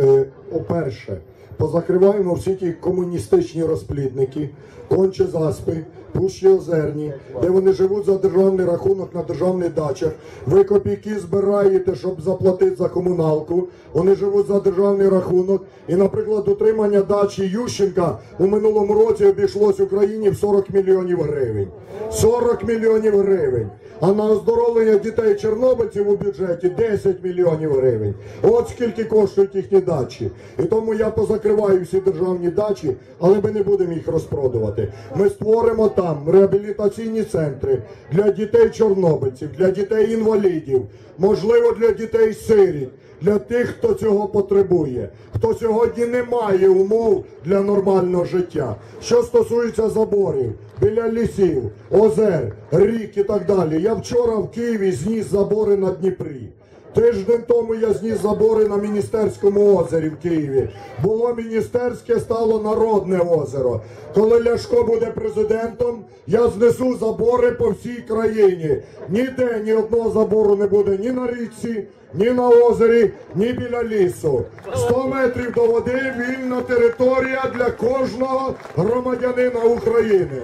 uh, по-перше, позакриваємо всі ті комуністичні розплідники, конче заспи, пущі озерні, де вони живуть за державний рахунок на державних дачах. Ви копійки збираєте, щоб заплатити за комуналку. Вони живуть за державний рахунок. І, наприклад, утримання дачі Ющенка у минулому році обійшлось Україні в 40 мільйонів гривень. 40 мільйонів гривень. А на оздоровлення дітей чорнобильців у бюджеті 10 мільйонів гривень. От скільки коштують їхні дачі. І тому я позакриваю всі державні дачі, але ми не будемо їх розпродувати. Ми створимо там реабілітаційні центри для дітей чорнобильців, для дітей інвалідів, можливо, для дітей сиріт. Для тих, хто цього потребує, хто сьогодні не має умов для нормального життя. Що стосується заборів біля лісів, озер, рік і так далі. Я вчора в Києві зніс забори на Дніпрі. Тиждень тому я зніс забори на міністерському озері в Києві. Було міністерське, стало народне озеро. Коли Ляшко буде президентом, я знесу забори по всій країні. Ніде ні одного забору не буде ні на річці, ні на озері, ні біля лісу. 100 метрів до води вільна територія для кожного громадянина України.